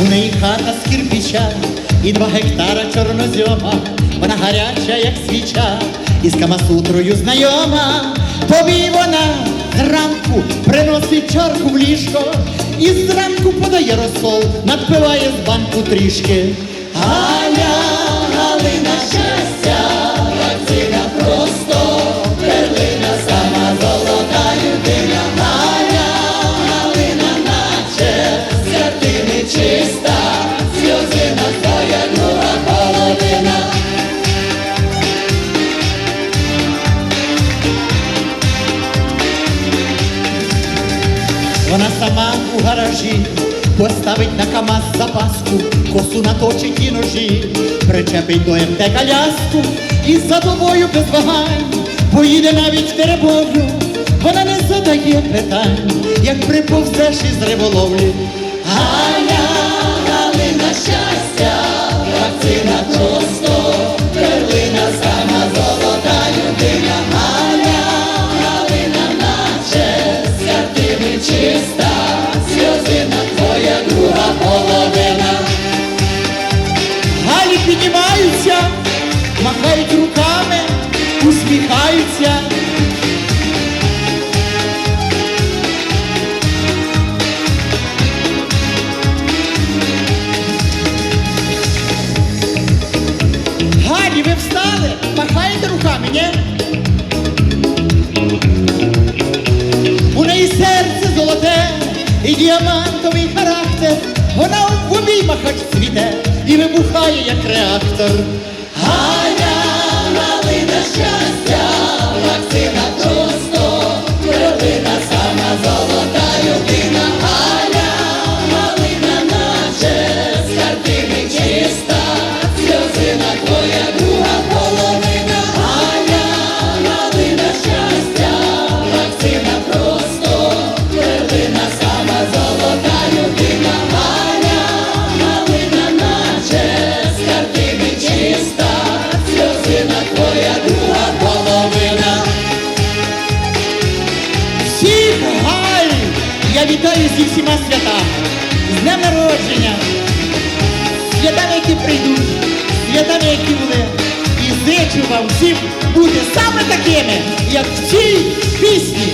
У неї хата з кирпича і два гектара чорнозьома. Вона гаряча, як свіча, і з камасутрою знайома. Тобі вона зранку приносить чарку в ліжко, і зранку подає розсол, надпиває з банку трішки. Галя, Вона сама у гаражі поставить на КамАЗ запаску, косу наточить і ножі, причепить до МТ коляску і за тобою без вагань поїде навіть теребовлю. Вона не задає питань, як приповзеш із риболовлі. Галя, Галина щастя, ні? У неї серце золоте і діамантовий характер. Вона в обіймах аж цвіте і вибухає, як реактор. Галя, вітаю зі всіма святами, з днем народження, святами, які прийдуть, святами, які були. І зичу вам всім бути саме такими, як в цій пісні.